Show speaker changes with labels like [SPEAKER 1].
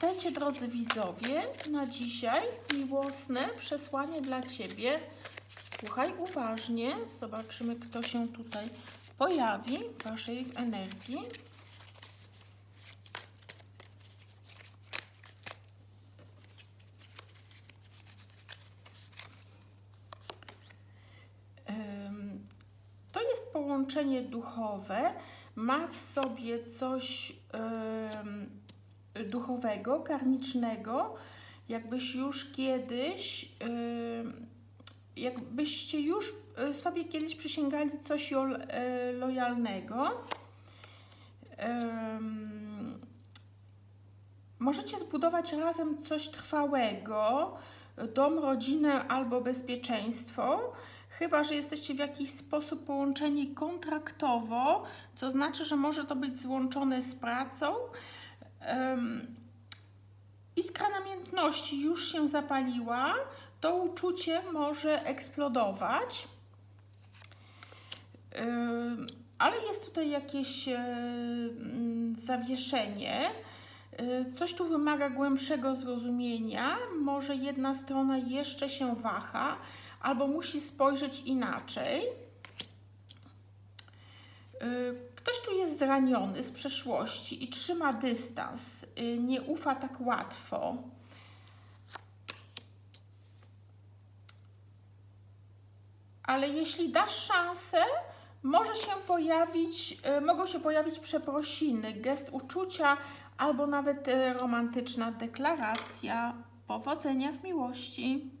[SPEAKER 1] Witajcie drodzy widzowie. Na dzisiaj miłosne przesłanie dla Ciebie. Słuchaj uważnie. Zobaczymy, kto się tutaj pojawi w Waszej energii. To jest połączenie duchowe. Ma w sobie coś em, duchowego, karmicznego, jakbyś już kiedyś, em, jakbyście już e, sobie kiedyś przysięgali coś e, lojalnego. Możecie zbudować razem coś trwałego, dom, rodzinę albo bezpieczeństwo, chyba że jesteście w jakiś sposób połączeni kontraktowo, co znaczy, że może to być złączone z pracą. Iskra namiętności już się zapaliła, to uczucie może eksplodować. Ale jest tutaj jakieś e, mm, zawieszenie. Y, Coś tu wymaga głębszego zrozumienia. Może jedna strona jeszcze się waha, albo musi spojrzeć inaczej. Y, Ktoś tu jest zraniony z przeszłości i trzyma dystans, y, nie ufa tak łatwo. Ale jeśli dasz szansę, może się pojawić, y, mogą się pojawić przeprosiny, gest uczucia albo nawet romantyczna deklaracja. Powodzenia w miłości.